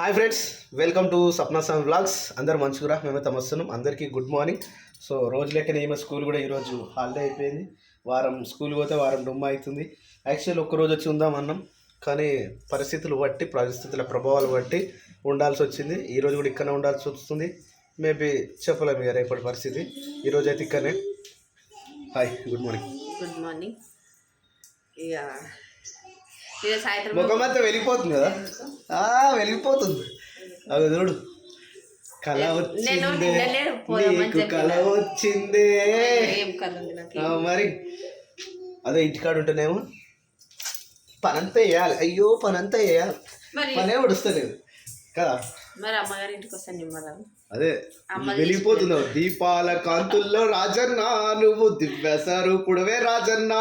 Hi friends welcome to Sapna Sam vlogs. అందరు మంచుకురా మేమైతే వస్తున్నాం. అందరికీ గుడ్ మార్నింగ్. సో రోజు లెక్కనే ఈమె స్కూల్ కూడా ఈరోజు హాలిడే అయిపోయింది. వారం స్కూల్ పోతే వారం డుమ్మ అవుతుంది. యాక్చువల్ ఒక్క రోజు వచ్చి ఉందాం అన్నాం. కానీ పరిస్థితులు బట్టి పరిస్థితుల ప్రభావాలు బట్టి ఉండాల్సి వచ్చింది. ఈరోజు కూడా ఇక్కడనే ఉండాల్సి వస్తుంది. మేబీ చెప్పలేము ఇక రేపటి పరిస్థితి. ఈరోజు అయితే ఇక్కడనే. Hi good morning good morning ఇక ముఖం అంతా వెళ్ళిపోతుంది కదా? ఆ, వెళ్ళిపోతుంది అది చూడు. కళ వచ్చిందే. నీకు. కళ వచ్చిందే. మరి. అదే ఇంటికాడ ఉంటేనేమో పనంతా వేయాలి అయ్యో పనంతా వేయాలి పనే ఉడుస్తలేదు కదా? మరి అమ్మగారి ఇంటికి వస్తాను నిమ్మరాలు అదే అమ్మ వెళ్ళిపోతున్నావు దీపాల కాంతుల్లో రాజన్న నువ్వు దివ్య స్వరూపుడవే రాజన్న.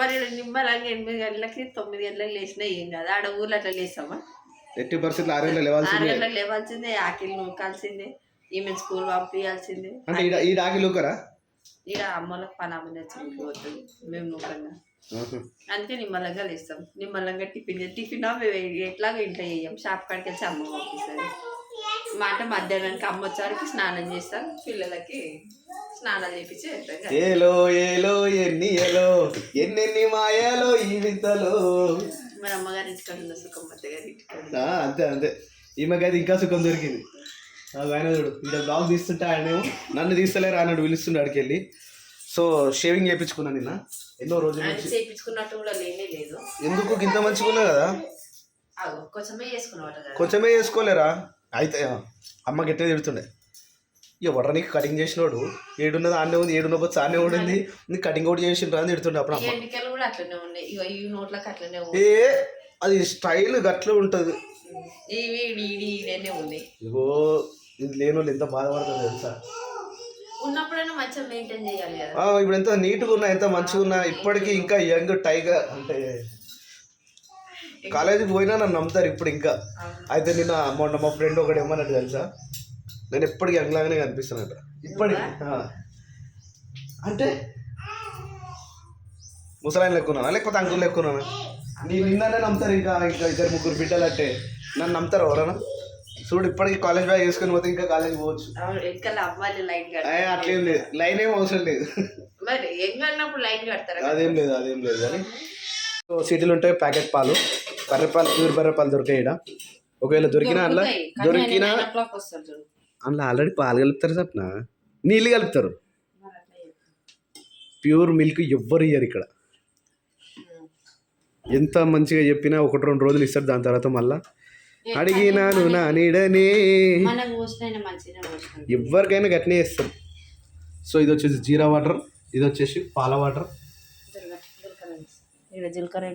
మరి నిమ్మలంగా ఎనిమిది గంటలకి తొమ్మిది గంటలకు లేచినా ఏం కాదు. ఆడ ఊర్లో అట్లా లేస్తామా? ఎట్టి పరిస్థితులు ఆరు లేవాల్సిందే. గంటలకు లేవాల్సిందే ఆకిలి నూకాల్సిందే ఈమె స్కూల్ పంపించాల్సిందే. అంటే ఈ ఈ డాకి లూకరా ఇక అమ్మలకు పని అమ్మ మేము నూకంగా. అందుకే నిమ్మలంగా లేస్తాం. నిమ్మలంగా టిఫిన్ టిఫిన్ మేము ఎట్లాగో ఇంట్లో చేయం. షాప్ కాడికి వచ్చి అమ్మ పంపిస్తుంది. మా అంటే మధ్యాహ్నానికి అమ్మ వచ్చారికి స్నానం చేస్తాం. పిల్లలకి స్నానాలు చేపించి. ఏలో ఏలో ఎన్ని ఏలో ఎన్నెన్ని మాయాలో ఈ వింతలో. మరి అమ్మగారి ఇంటికాడ సుఖం అత్తగారి ఇంటికాడ ఆ, అంతే అంతే. ఈమెకైతే ఇంకా సుఖం దొరికింది. ఆయన చూడు ఇంకా బ్లాగ్ తీస్తుంటే ఆయనేమో నన్ను తీస్తలేరు అన్నాడు పిలుస్తుండే ఆడికి వెళ్ళి. సో షేవింగ్ చేయించుకున్నాను నిన్న. ఎన్నో రోజుల ఆయన చేయించుకున్నట్టు కూడా లేనే లేదు. ఎందుకు? ఇంత మంచిగా ఉన్నా కదా? కొంచెమే చేసుకున్నవాట కదా. కొంచెమే చేసుకోలేరా? అయితే అమ్మ గట్టిగా తిడుతుండే? ఎవడ నీకు కటింగ్ చేసినోడు ఏడున్నది ఆడనే ఉంది ఏడున్న బొచ్చు ఆడనే ఉండింది నీకు కటింగ్ కూడా చేసిండ్రా అని తిడుతుండే అప్పుడు అమ్మ. ఏ అది స్టైల్ గట్ల ఉంటుంది. ఇగో ఇది లేని వాళ్ళు ఎంత బాధపడుతుంది తెలుసా? ఇప్పుడు ఎంత నీట్గా ఉన్నా ఎంత మంచిగా ఉన్నా ఇప్పటికీ ఇంకా యంగ్ టైగర్ అంటే కాలేజీకి పోయినా నన్ను నమ్ముతారు ఇప్పుడు ఇంకా. అయితే నిన్న మొన్న మా ఫ్రెండ్ ఒకడు ఏమన్నట్టు తెలుసా? నేను ఎప్పటికీ యంగ్ లాగానే కనిపిస్తానట. ఇప్పటికి. అంటే ముసలాయన లెక్కున్నానా లేకపోతే అంకుల్ లెక్కున్నానా నీ నిన్ననే నమ్ముతారు ఇంకా ఇంకా ఇద్దరు ముగ్గురు బిడ్డలు అంటే. నన్ను నమ్ముతారు ఎవరన్నా చూడు ఇప్పటికి కాలేజ్ బ్యాగ్ వేసుకొని పోతే ఇంకా కాలేజ్ పోవచ్చు. అట్లేం లేదు. లైన్ ఏం అవసరం లేదు. మరి అదేం లేదు అదేం లేదు. కానీ సో సిటీలు ఉంటాయి ప్యాకెట్ పాలు. బర్రె పాలు ప్యూర్ బర్రె పాలు దొరికాయి ఈడ ఒకవేళ దొరికినా అందులో. కానీ దొరికినా. అందులో ఆల్రెడీ పాలు కలుపుతారు సప్న నీళ్ళు కలుపుతారు. అట్లా. ప్యూర్ మిల్క్ ఎవ్వరు ఇయ్యరు ఇక్కడ. ఎంత మంచిగా చెప్పినా ఒకటి రెండు రోజులు ఇస్తారు దాని తర్వాత మళ్ళా అడిగినాను నా నీడనే ఎవరికైనా గట్నే ఇస్తాం సో ఇది వచ్చేసి జీరా వాటర్ ఇది వచ్చేసి పాల వాటర్. ఇక్కడ జీలకర్ర.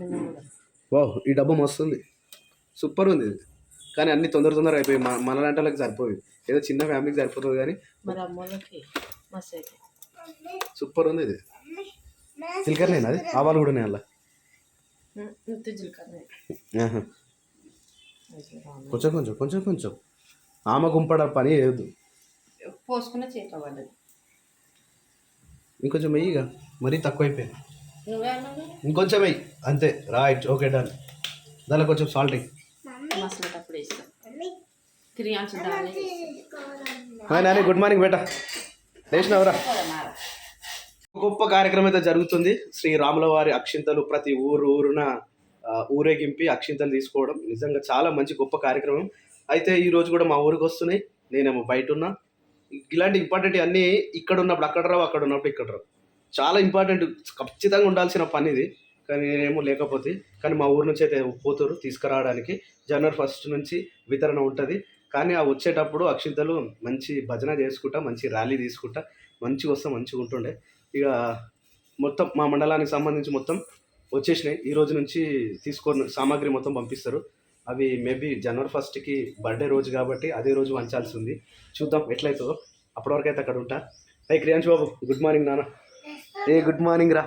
వావ్ ఈ డబ్బా మస్తు ఉంది సూపర్ ఉంది ఇది. కానీ అన్ని తొందర తొందర అయిపోయి మన మనలాంటి వాళ్ళకి సరిపోయి. ఏదో చిన్న ఫ్యామిలీకి సరిపోతుంది కానీ సూపర్ ఉంది ఇది. చిలకరనేనా అది? ఆవాలు కూడా ఉన్నాయి అలా జీలకర్ర. కొంచెం కొంచెం కొంచెం కొంచెం. ఆమె గుంపడ పని చేయొద్దు. పోసుకున్న చేతిలో పడ్డది. ఇంకొంచెం వెయ్యిగా మరీ తక్కువ అయిపోయింది నువ్వే అన్నావు ఇంకొంచెం వెయ్యి అంతే రైట్ ఓకే డన్. దానిలో కొంచెం salt hi Nani good morning బేటా. లేచినవరా. గొప్ప కార్యక్రమం అయితే జరుగుతుంది. శ్రీ రాముల వారి అక్షింతలు ప్రతి ఊరు ఊరున ఊరేగింపి అక్షింతలు తీసుకోవడం నిజంగా చాలా మంచి గొప్ప కార్యక్రమం. అయితే ఈ రోజు కూడా మా ఊరికి వస్తున్నాయి. నేనేమో బయట ఉన్నా. ఇలాంటి ఇంపార్టెంట్ అన్నీ ఇక్కడ ఉన్నప్పుడు అక్కడ రావు అక్కడ ఉన్నప్పుడు ఇక్కడ రావు. చాలా ఇంపార్టెంట్ ఖచ్చితంగా ఉండాల్సిన పని ఇది కానీ నేనేమో లేకపోతే కానీ మా ఊరు నుంచి అయితే పోతారు తీసుకురావడానికి. జనవరి ఫస్ట్ నుంచి వితరణ ఉంటుంది. కానీ ఆ వచ్చేటప్పుడు అక్షింతలు మంచి భజన చేసుకుంటా మంచి ర్యాలీ తీసుకుంటా మంచిగా వస్తే మంచిగా ఉంటుండే. ఇక మొత్తం మా మండలానికి సంబంధించి మొత్తం వచ్చేసినాయి. ఈ రోజు నుంచి తీసుకొని సామాగ్రి మొత్తం పంపిస్తారు. అవి మేబీ జనవరి ఫస్ట్కి బర్త్డే రోజు కాబట్టి అదే రోజు వంచాల్సి ఉంది. చూద్దాం ఎట్లయితుందో. అప్పటివరకైతే అయితే అక్కడ ఉంటా. హై క్రియాంశ్ బాబు గుడ్ మార్నింగ్ నాన్న. ఏ గుడ్ మార్నింగ్ రా.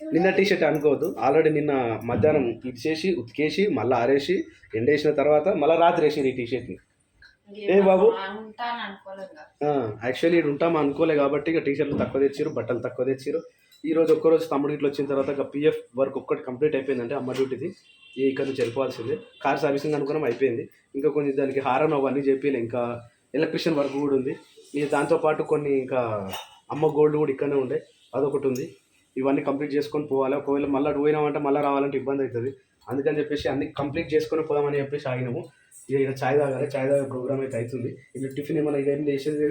నిన్న టీ షర్ట్ అనుకోవద్దు. ఆల్రెడీ నిన్న మధ్యాహ్నం ఇచ్చేసి ఉతికేసి మళ్ళీ ఆరేసి ఎండేసిన తర్వాత మళ్ళీ రాత్రి వేసింది ఈ టీ షర్ట్ని ఏ బాబు? యాక్చువల్లీ ఇక్కడ ఉంటాం అనుకోలే కాబట్టి ఇక టీ షర్ట్లు తక్కువ తెచ్చారు బట్టలు తక్కువ తెచ్చారు ఈ రోజు ఒక్కరోజు తమ్ముడు ఇట్లా వచ్చిన తర్వాత ఇక పిఎఫ్ వర్క్ ఒక్కటి కంప్లీట్ అయిపోయిందంటే అమ్మ డ్యూటీది ఇక్కడ నుంచి వెళ్ళిపోవాల్సిందే. కార్ సర్వీసింగ్ అనుకున్నాం అయిపోయింది. ఇంకా కొన్ని దానికి హారన్ అవన్నీ చెప్పి ఇంకా ఎలక్ట్రిషియన్ వర్క్ కూడా ఉంది. దాంతోపాటు కొన్ని ఇంకా అమ్మ గోల్డ్ కూడా ఇక్కడనే ఉండే. అదొకటి ఉంది. ఇవన్నీ కంప్లీట్ చేసుకొని పోవాలి. ఒకవేళ మళ్ళీ పోయినామంటే మళ్ళీ రావాలంటే ఇబ్బంది అవుతుంది. అందుకని చెప్పేసి అన్ని కంప్లీట్ చేసుకొని పోదామని చెప్పేసి ఆగినాము. ఇక ఇక చాయ్ తాగాలి. చాయ్ తాగే ప్రోగ్రామ్ అయితే అవుతుంది. ఇక టిఫిన్ ఏమైనా ఏం చేసేది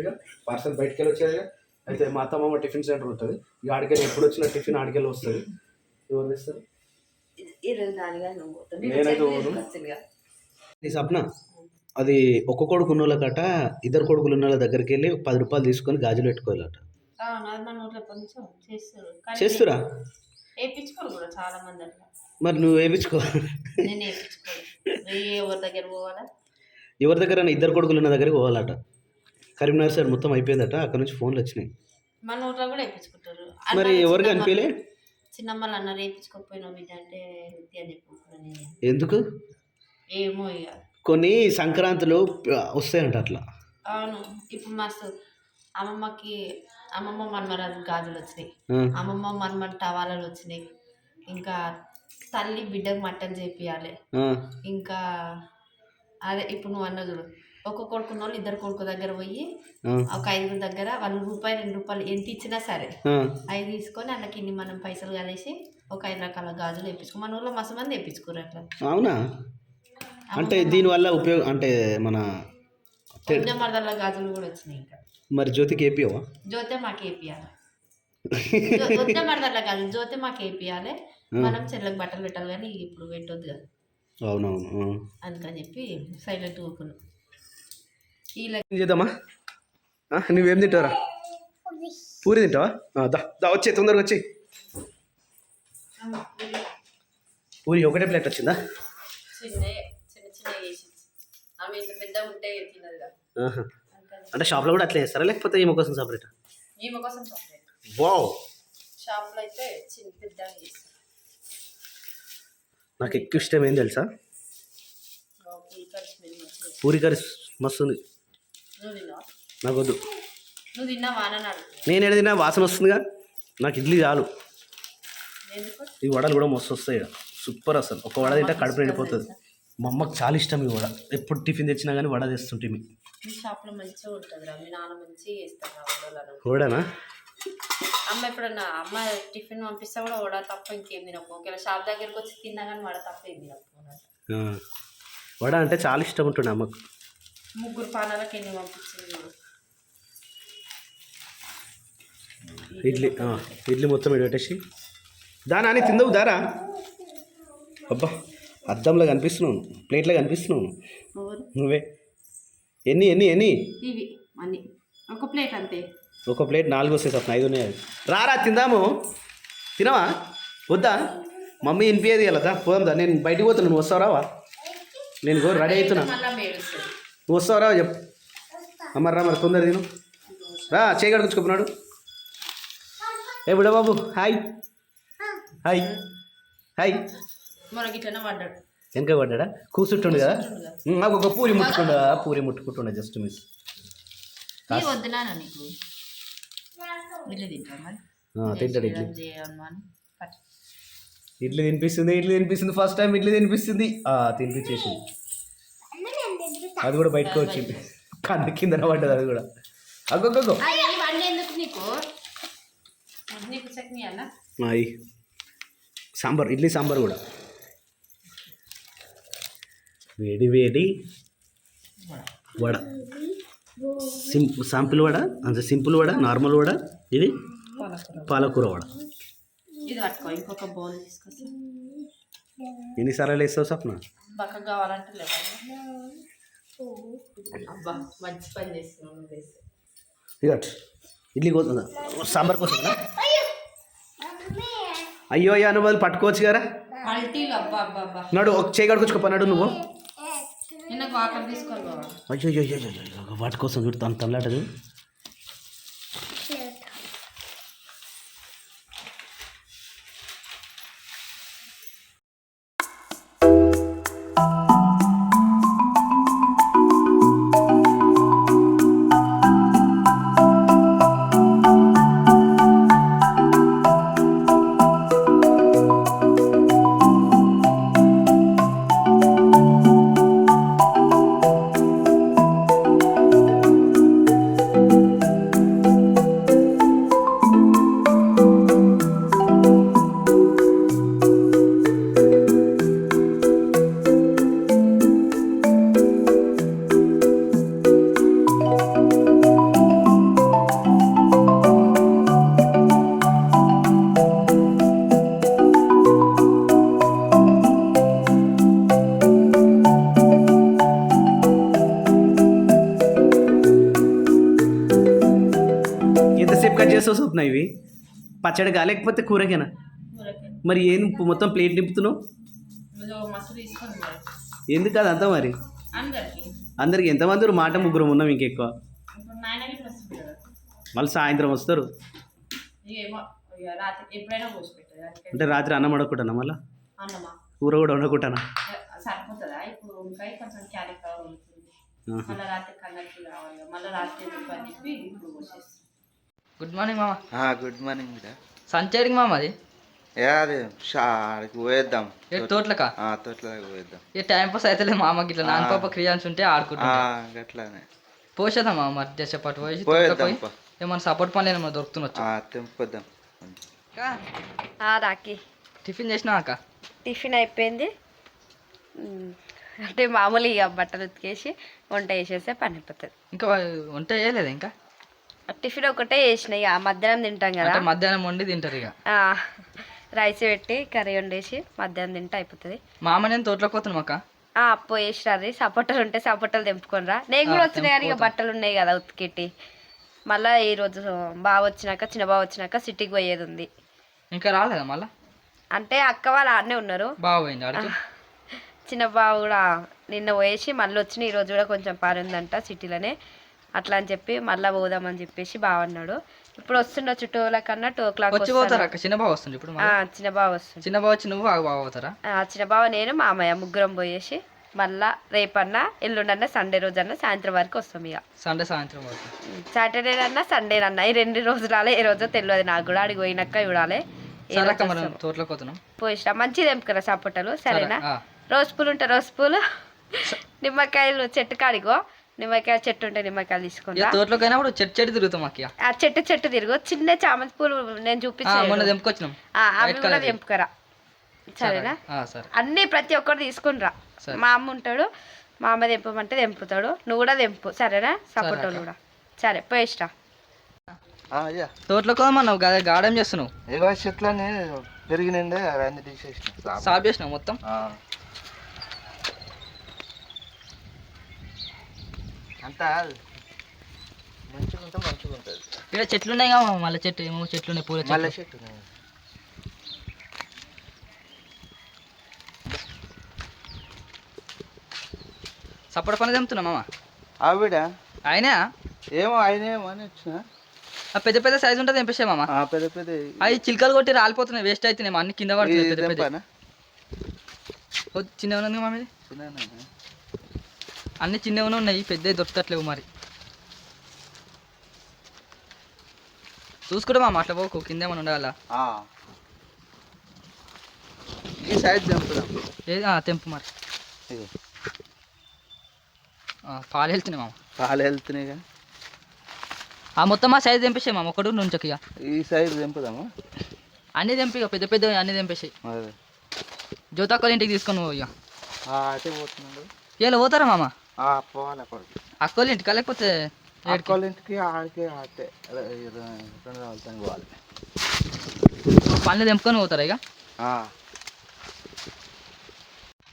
పార్సల్ బయటకు వెళ్ళి వచ్చేది అయితే మా అత్త మామ టిఫిన్ సెంటర్ ఉంటుంది. ఇక ఆడికెళ్ళి ఎప్పుడు వచ్చిన టిఫిన్ ఆడికెళ్ళి వస్తుంది. ఎవరు తెస్తారు. నేనైతే నేను పోను. ఈ సప్న అది ఒక్క కొడుకు ఉన్న వాళ్ళకట ఇద్దరు కొడుకులు ఉన్న వాళ్ళ దగ్గరికి వెళ్ళి పది రూపాయలు తీసుకొని గాజులు పెట్టుకోవాలట. చేస్తారు. మరి నువ్వు వేయించుకో. ఎవరి దగ్గర ఇద్దరు కొడుకులు ఉన్న దగ్గరికి పోవాలట. కరీంనగర్ సైడ్ మొత్తం అయిపోయిందట అక్కడ నుంచి ఫోన్లు వచ్చినాయి. మన ఊర్లో కూడా వేయించుకుంటారు. మరి ఎవరికి అనిపించలే? చిన్నమ్మలు అన్నారు వేయించుకోకపోయినావు అంటే ఎందుకు? ఏమో ఇక. కొన్ని సంక్రాంతులు వస్తాయంట అట్లా. అవును. ఇప్పుడు మస్తు అమ్మమ్మకి అమ్మమ్మ మన్మరాజు గాజులు వచ్చినాయి. అమ్మమ్మ మన్మన్ టవాలాలు వచ్చినాయి. ఇంకా తల్లి బిడ్డకు మట్టలు చేపియాలి. ఇంకా అదే ఇప్పుడు నువ్వు అన్న చూడు. ఒక కొడుకున్న వాళ్ళు ఇద్దరు కొడుకు దగ్గర పోయి ఒక ఐదుగురు దగ్గర వాళ్ళు రూపాయి రెండు రూపాయలు ఎంత ఇచ్చినా సరే. అవి తీసుకొని అందులోకి ఇన్ని మనం పైసలు కలిసి ఒక ఐదు రకాల గాజులు వేయించుకో మన ఊళ్ళో మస్తు మంది వేయించుకోరు అట్లా. అవునా? అంటే దీనివల్ల ఉపయోగం అంటే మన కొంచెం మరదల గాజులు కూడా వచ్చినాయి ఇంకా. మరి జ్యోతికి ఏపీవా జ్యోతే మాకు వేపియాలి వద్ద మరదల గాజులు జ్యోతే మాకు వేపియాలి మనం చెల్లెకి బట్టలు పెట్టాలి కానీ ఇప్పుడు పెట్టొద్దు కదా. అవునవును. అందుకని చెప్పి సైలెంట్ ఏం చేద్దామా? నువ్వేం తింటావరా? పూరి. తింటావా? దా వచ్చే తొందరగా వచ్చి. పూరి. ఒకటే ప్లేట్ వచ్చిందా? ఆమె ఇంత పెద్ద ఉంటే అంటే షాప్లో కూడా అట్లా చేస్తారా? లేకపోతే ఈమె కోసం సపరేట్? ఈమె కోసం సపరేట్. వావ్. అయితే చిన్న నాకు ఎక్కువ ఇష్టం ఏం తెలుసా? పూరి కర్రీ మస్తు ఉంది. నాకు వద్దు నువ్వు తిన్నావా? నేను ఏదైనా వాసన వస్తుందిగా. నాకు ఇడ్లీ చాలు. ఈ వడలు కూడా మస్తు వస్తాయి. సూపర్ అసలు. ఒక వడ తింటే కడుపు నిండిపోతుంది. మా అమ్మకి చాలా ఇష్టం ఈ వడ. ఎప్పుడు టిఫిన్ తెచ్చినా కానీ వడ తెస్తుంటే మీ. షాప్లో మంచిగా ఉంటుంది రా. మీ నాన్న మంచిగా చేస్తారు వడనా? అమ్మ ఎప్పుడన్నా అమ్మ టిఫిన్ పంపిస్తే కూడా వడ తప్ప ఇంకేం తినకు. ఒకవేళ షాప్ దగ్గరికి వచ్చి తిన్నా కానీ వడ తప్ప ఏం. ఆ. వడ అంటే చాలా ఇష్టం ఉంటుండే అమ్మకు. ముగ్గురు పానాలకు ఎన్ని పంపించింది. ఇడ్లీ ఇడ్లీ మొత్తం పెట్టేసి దానా అని తిందవు దారా అబ్బా. అద్దంలో కనిపిస్తున్నావు. ప్లేట్లో కనిపిస్తున్నావు? నువ్వే. ఎన్ని ఎన్ని ఎన్ని? ఇవి అన్ని. ఒక ప్లేట్ అంతే. ఒక ప్లేట్ నాలుగు వస్తాయి సార్ ఐదు ఉన్నాయి. రారా తిందాము. తినవా? వద్దా? మమ్మీ వినిపించేది కదా పోదాం నేను బయటికి పోతున్నా. నువ్వు వస్తావు రావా? నేను రెడీ అవుతున్నా. నువ్వు వస్తావు రావా? చెప్పు. అమ్మ రా మరి తొందర తిను. రా చేయగడుచుకున్నాడు ఏ బుడ బాబు హాయ్. హాయ్. హాయ్. మనకి ఇట్లనే పడ్డాడు. వెనక పడ్డా కూర్చుంటుండు కదా? నాకు ఒక పూరి ముట్టుకుండా పూరి ముట్టుకుంటుండే జస్ట్ మిస్. తింటాడు ఇడ్లీ. ఇడ్లీ తినిపిస్తుంది ఇడ్లీ తినిపిస్తుంది ఫస్ట్ టైం ఇడ్లీ తినిపిస్తుంది. ఆ, తినిపించేసింది. అది కూడా బయటకు వచ్చింది. కన్ను కింద పడ్డది అది కూడా. అగ్గొగ్గో సాంబార్ ఇడ్లీ సాంబార్ కూడా. వేడి వేడి వడ. సిం సాంపుల్ వడ అంటే సింపుల్ వడ నార్మల్ వడ ఇది పాలకూర వడ. ఎన్నిసార్లు వేస్తావు సప్న బక్క కావాలంటే అబ్బా మంచి పని. ఇక ఇడ్లీ కోసం సాంబార్ కోసం అయ్యో అయ్యా వాళ్ళు పట్టుకోవచ్చు కదా? నడు ఒక చేయి కడుకొచ్చుకో నడు నువ్వు. వాటి కోసం చూడు తన తల్లాటది స్వప్న ఇవి? పచ్చడిగా లేకపోతే కూరకేనా? మరి ఏం మొత్తం ప్లేట్ నింపుతున్నావు? ఎందుకు అదంతా మరి? అందరికి. ఎంతమంది? మాట ముగ్గురు ఉన్నాం ఇంకెక్కువ. కదా మళ్ళీ సాయంత్రం వస్తారు. అంటే రాత్రి అన్నం అడగకుంటానా మళ్ళీ? కూర కూడా వండకుంటానా? సరిపోతుందా? ఇప్పుడు ఇంకా కొంచెం క్యారెక్టర్ ఉంటుంది. ఆహా. మళ్ళీ రాత్రి గుడ్ మార్నింగ్ మామ. గుడ్ మార్నింగ్ బిడ్డ. సంచేడికి మామ అది? ఏ అది షాడికి పోయేద్దాం. ఏ తోటలకా? ఆ, తోటలోకి పోయేద్దాం. ఏ టైం పాస్ అయితే మామకి ఇట్లా నాన్న పాప క్రియాన్స్ ఉంటే ఆ, ఆడుకుంటా గట్లానే. పోసేద్దాం మామ మరి చేసేపాటు పోయి పా. ఏమన్నా సపోర్ట్ పనులు ఏమన్నా దొరుకుతున్నచ్చు ఆ, తెంపుకొద్దాం. రాకి టిఫిన్ చేసినా అక్క? టిఫిన్ అయిపోయింది. అంటే మామూలు ఇక బట్టలు ఉతికేసి వంట చేసేస్తే పని అయిపోతుంది. ఇంకా వంట చేయలేదు ఇంకా? టిఫిన్ ఒకటే చేసిన ఇక మధ్యాహ్నం తింటాం కదా. మధ్యాహ్నం వండి తింటారు ఇక. రైస్ పెట్టి కర్రీ వండేసి మధ్యాహ్నం తింటే అయిపోతుంది. మామ నేను తోటలోకి పోతున్నాం అక్క. ఆ, పోయేసిరారు సపోటలు ఉంటే సపోటలు తెంపుకొనిరా నేను కూడా వచ్చినాయి కానీ ఇక. బట్టలు ఉన్నాయి కదా ఉతికెట్టి మళ్ళీ ఈరోజు బాగా వచ్చినాక చిన్న బావ వచ్చినాక సిటీకి పోయేది ఉంది. ఇంకా రాలేదా మళ్ళా? అంటే అక్క వాళ్ళు ఆడనే ఉన్నారు. చిన్న బావ కూడా నిన్న పోయేసి మళ్ళీ వచ్చిన. ఈరోజు కూడా కొంచెం పని ఉందంట సిటీలోనే. అట్లా అని చెప్పి మళ్ళీ పోదామని చెప్పేసి బావ అన్నాడు. ఇప్పుడు వస్తుండో టూ కన్నా టూ ఓ క్లాక్ వచ్చి పోతారా అక్క? చిన్న బావ వస్తుంది ఇప్పుడు? చిన్న బావ వస్తుంది చిన్న బావ వచ్చి నువ్వు బాగా బాగా పోతారా? ఆ, చిన్న బావ నేను మామయ్య ముగ్గురం పోయేసి మళ్ళా రేపన్నా ఎల్లుండన్నా సండే రోజన్నా సాయంత్రం వరకు వస్తాం ఇక సండే సాయంత్రం సాటర్డే అన్నా సండే అన్నా ఈ రెండు రోజులాలే ఏ రోజో తెలియదు నాకు కూడా అడిగి పోయినాక చూడాలి. సరే రోజు అక్క మనం వస్తామో. తోటలోకి పోతున్నాం. పోయిస్తా. మంచిది ఎంపుకరా సపోటలు? సరేనా? ఆ. రోజ్ పూలు ఉంటాయి రోజ్ పూలు. నిమ్మకాయలు చెట్టు కాడిగో నిమ్మకాయ చెట్టు ఉంటే నిమ్మకాయలు తీసుకుంటా. తోటలోకి అయినప్పుడు చెట్టు చెట్టు తిరుగుతాం అక్క ఆ చెట్టు చెట్టు తిరుగు. చిన్న చామంతి పూలు నేను చూపించాను తెంపుకొచ్చినాం. అవి కూడా. తెంపుకరా. సరేనా? ఆ, సరే. అన్నీ ప్రతి ఒక్కరు తీసుకునిరా. మా అమ్మ ఉంటాడు మా అమ్మ తెంపమంటే తెంపుతాడు. నువ్వు కూడా తెంపు. సరేనా? సపోటోలు కూడా. సరే అయ్యా. తోటలోకి మనం గార్డెన్ చేస్తున్నావు? ఏవో చెట్లని పెరిగినండే అవన్నీ తీసేసిన. సాఫ్ చేసినావు మొత్తం అంతా మంచిగా ఉంటే మంచిగా ఉంటుంది ఇక్కడ చెట్లు ఉన్నాయి కదా మళ్ళీ చెట్టు ఏమో చెట్లు ఉన్నాయి పూల మళ్ళీ చెట్లు చెట్టు సపోర్ట్ పని తెంపుతున్నా మామ? ఆవిడ? ఏమో ఆయన ఏమో అని వచ్చిన. ఆ పెద్ద పెద్ద సైజు ఉంటుంది తెంపేసే మామ. ఆ, పెద్ద పెద్ద. అవి చిలకలు కొట్టి రాలిపోతున్నాయి వేస్ట్ అవుతున్నాయి అన్ని కింద పడుతున్నాయి పెద్ద పెద్ద? చిన్నగా ఉంది మామ ఇది. అన్ని చిన్నగానే ఉన్నాయి పెద్దవి దొరకట్లేవు మరి. చూసుకుంటే మామ అట్లా పోకు కింద ఏమైనా ఉండాలా. ఈ తెంపుదాం. ఏది తెంపు మరి. పాలు వెళ్తున్నాయి మామ. పాలు వెళ్తున్నాయి ఆ మొత్తం ఆ సైజు తెంపేసాయి మామ ఒకటి నుంచి ఇక. ఈ సైడ్ తెంపుదామా? అన్ని తెంపి పెద్ద పెద్ద అన్ని తెంపేసాయి. జ్యోతాక్కల ఇంటికి తీసుకొని పోవు ఇక. పోతున్నాడు. ఇలా పోతారా మామ? పోవాలి అక్కడికి. అక్కల ఇంటికా లేకపోతే? అక్కల ఇంటికి ఆడికి రెండు పోవాలి. పనులు తెంపుకొని పోతారా ఇక?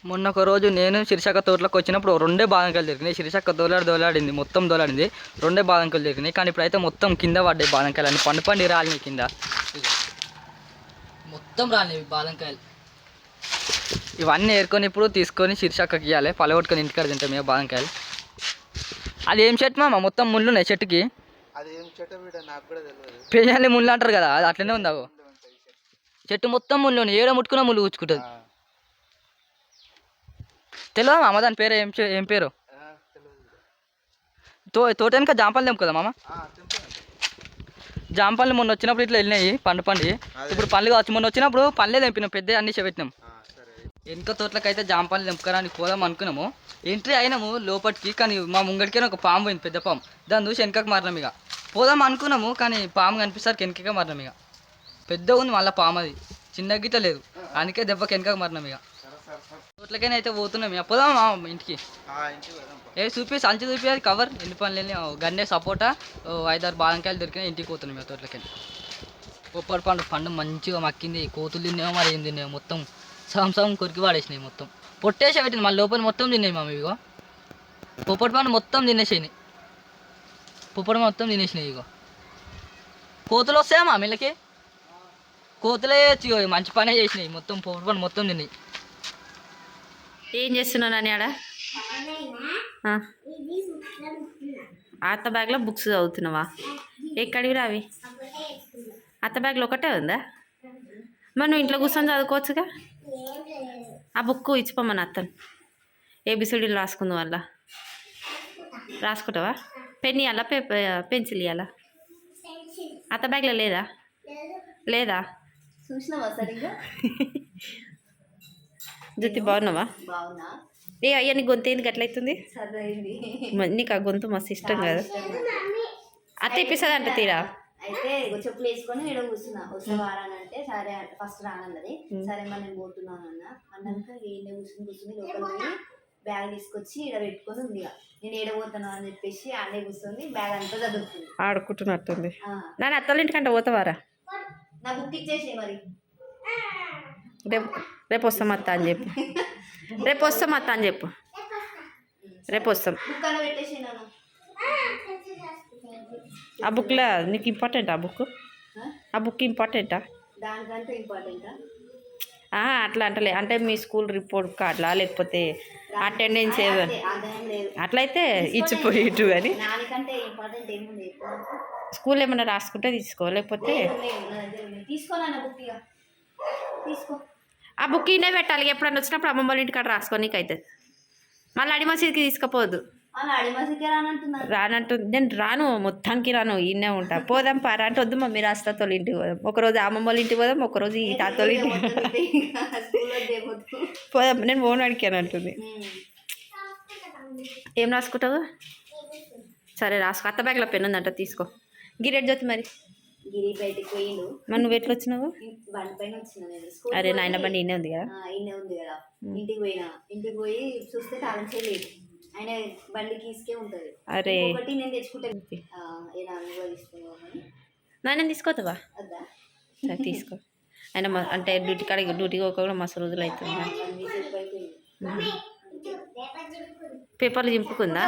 మొన్న ఒక రోజు నేను శిరిషక్క తోటలోకి వచ్చినప్పుడు రెండే బాదంకాయలు దొరికినాయి. శిరిషక్క దోలాడి దోలాడింది మొత్తం దోలాడింది. రెండే బాదంకాయలు దొరికినాయి. కానీ ఇప్పుడైతే మొత్తం కింద పడ్డాయి బాదంకాయలు అన్ని పండు పండి రాలినాయి కింద. మొత్తం రాలినాయి బాదంకాయలు. ఇవన్నీ ఏరుకొని ఇప్పుడు తీసుకొని శిరిషక్కకి ఇవ్వాలి పలగొట్టుకొని ఇంటికాడ తింటాం ఇక బాదంకాయలు. అది ఏం చెట్టు మామ? మొత్తం ముళ్ళు ఉన్నాయి చెట్టుకి. పెయ్యాలి ముళ్ళు అంటారు కదా అది అట్లనే ఉంది? అగో చెట్టు మొత్తం ముళ్ళు ఉన్నాయి. ఏడ ముట్టుకున్నా ముళ్ళు కూర్చుకుంటుంది. తెలియదు మామ? దాని పేరు ఏం ఏం పేరు? తో తోట వెనక జాంపలు తెంపు కదా మామ. జాంపళ్ళు మొన్న వచ్చినప్పుడు ఇట్లా వెళ్ళినాయి పండు పండి. ఇప్పుడు పళ్ళు కావచ్చు. మొన్న వచ్చినప్పుడు పళ్ళే తెంపినాం పెద్ద అన్ని పెట్టినాం. సరే వెనుక తోటలకైతే జాంపళ్ళు తెంపుకోవడానికి పోదాం అనుకున్నాము. ఎంట్రీ అయినాము లోపలికి కానీ మా ముంగడికే ఒక పాము పోయింది పెద్ద పాము. దాన్ని చూసి వెనకకి మారినాం ఇక. పోదాం అనుకున్నాము కానీ పాము కనిపిస్తారు వెనకకే మారినాం ఇక. పెద్ద ఉంది మళ్ళీ పాము అది. చిన్న గిట్ట లేదు. అందుకే దెబ్బకి వెనకకి మారినాం ఇక. తోటలకైనా అయితే పోతున్నాం ఇక. పోదాం మా ఇంటికి. ఏ చూపి సంచి చూపి అది కవర్. ఎన్ని పనులు వెళ్ళి గన్నే సపోటా. ఐదారు బాదంకాయలు దొరికినాయి ఇంటికి పోతున్నాం మేము తోటలకి పొప్పటి పండు పండు మంచిగా మక్కింది. కోతులు తిన్నాయో మరి ఏం తిన్నాయో మొత్తం. సగం సగం కొరికి వాడేసినాయి మొత్తం. పొట్టేసి పెట్టింది మళ్ళీ లోపల మొత్తం తిన్నాయి మామ ఇగో. పొప్పటి పండు మొత్తం తినేసినాయి. పొప్పటి మొత్తం తినేసినాయి ఇగో. కోతులు వస్తాయా మా మిల్లకి కోతులే మంచి పనే చేసినాయి. మొత్తం పొప్పటి పండు మొత్తం తిన్నాయి ఏం చేస్తున్నావు నాని ఆడ? అత్త బ్యాగ్లో బుక్స్ చదువుతున్నావా? ఎక్కడివి రావి? అత్త బ్యాగ్లో ఒకటే ఉందా? మరి నువ్వు ఇంట్లో కూర్చొని చదువుకోవచ్చుగా? ఆ బుక్ ఇచ్చిపోమని అత్తను. ఏబిసిడీలు రాసుకుందాం వల్ల రాసుకుంటావా? పెన్ ఇవ్వాలా పేపర్ పెన్సిల్ ఇవ్వాలా అత్త బ్యాగ్లో లేదా? లేదా? జుత్తి బాగున్నావా? బాగున్నా. ఏ అయ్యా నీ గొంతు సరైంది మ- నీకు ఆ గొంతు మస్తు ఇష్టం కదా. అత్త ఇప్పిస్తుంది అంట తీరా? అయితే చెప్పులు వేసుకొని ఇక్కడ కూర్చున్నా. వస్తే వారానంటే సరే అంటే ఫస్ట్ రానన్నది. సరే మరి నేను పోతున్నాను అన్న అన్నాక ఈయన కూర్చుని కూర్చుని లోపల పోయి బ్యాగ్ తీసుకొచ్చి ఇక్కడ పెట్టుకొని ఉంది ఇక. నేను ఏడ పోతాను అని చెప్పేసి ఆడే కూర్చుంది. బ్యాగ్ అంతా చదువుతుంది ఆడుకుంటున్నట్టుంది. నాన్న అత్తల ఇంటికంటే పోతావారా? నా బుక్ ఇచ్చేసి మరి. రేపు రేపు వస్తాం అత్త అని చెప్పు. రేపు వస్తాం అత్త అని చెప్పు. రేపు వస్తాం. అన్న పెట్టేసి నన్ను. ఆ బుక్లో నీకు ఇంపార్టెంట్ ఆ బుక్ ఆ? బుక్ ఇంపార్టెంటా దానికంటే ఇంపార్టెంటా అట్లా అంటలే. అంటే మీ స్కూల్ రిపోర్ట్ కార్డులా లేకపోతే అటెండెన్స్ ఏదో అట్లయితే ఇచ్చిపోయి ఇటు అని. స్కూల్ ఏమైనా రాసుకుంటే తీసుకో లేకపోతే ఆ బుక్ ఇండే పెట్టాలి. ఎప్పుడన్నా వచ్చినప్పుడు అమ్మమ్మ వాళ్ళ ఇంటికాడ రాసుకోనీకి అవుతుంది మళ్ళీ అడి మసీద్కి తీసుకుపోవద్దు అలా అడిమసికే రానంటున్నారు రానంటు నేను రాను మొత్తానికి రాను ఈయనే ఉంటా. పోదాం పారా అంటే వద్దు మమ్మీ రాస్తా తోలి ఇంటికి పోదాం. ఒకరోజు అమ్మమ్మ వాళ్ళ ఇంటికి పోదాం ఒకరోజు ఈ తాతోళ్ళ ఇంటికి పోదాం. నేను ఫోన్ అడిగాను అంటుంది. ఏం రాసుకుంటావు? సరే రాసుకో. అత్త బ్యాగ్లో పెన్ ఉందంట తీసుకో. గిరెట్ జ్యోతి మరి? గిరి బయటికి పోయిండు. మరి నువ్వు ఎట్లా వచ్చినావు? బండి పైన వచ్చిన నేను. స్కూల్ అరే నాయన బండి ఈయనే ఉంది కదా. ఈయన ఉంది కదా. ఇంటికి పోయినా. ఇంటికి పోయి చూస్తే తాళం చేయలేదు ఆయన బండి కీసుకే ఉంటది. అరే. ఒకటి నేను తీసుకోతావా? సరే తీసుకో. ఆయన అంటే డ్యూటీ కాడ డ్యూటీకి ఒక కూడా మస్తు రోజులు అవుతుంది. పేపర్లు చింపుకుందా?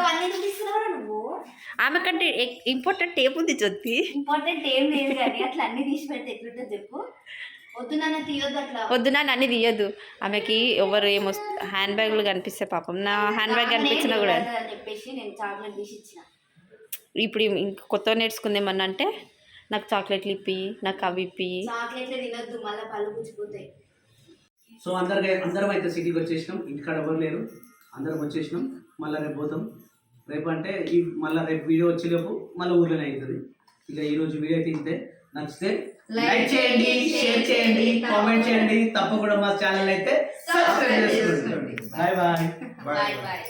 ఆమె కంటే ఇంపార్టెంట్ ఏముంది జ్యోతి? ఇంపార్టెంట్ ఏం లేదు కానీ అట్లా అన్ని తీసి పెడితే ఎట్లుంటుంది చెప్పు. వద్దు నాన్న అన్ని తీయద్దు. ఆమెకి ఎవరు ఏమో హ్యాండ్ బ్యాగ్లు కనిపిస్తే పాపం. నా హ్యాండ్ బ్యాగ్ కనిపించినా కూడా. నేను అని చెప్పేసి నేను చాక్లెట్ తీసి ఇచ్చిన ఇప్పుడు ఇంక కొత్తగా నేర్చుకుందేమన్నా అంటే నాకు చాక్లెట్లు ఇప్పి నాకు అవి ఇప్పి. సో అందరికి అందరం అయితే సిటీకి వచ్చేసినాం. ఇంటికాడ ఎవరు లేరు. అందరం వచ్చేసినాం. మళ్ళీ రేపు పోతాం. రేపు అంటే ఈ మళ్ళీ రేపు వీడియో వచ్చేలోపు మళ్ళీ ఊర్లోనే అవుతుంది ఇక ఈరోజు వీడియో అయితే ఇంతే. నచ్చితే లైక్ చేయండి షేర్ చేయండి కామెంట్ చేయండి. తప్పకుండా మా ఛానల్ అయితే సబ్స్క్రైబ్ చేసుకోండి బాయ్ బాయ్. Bye bye.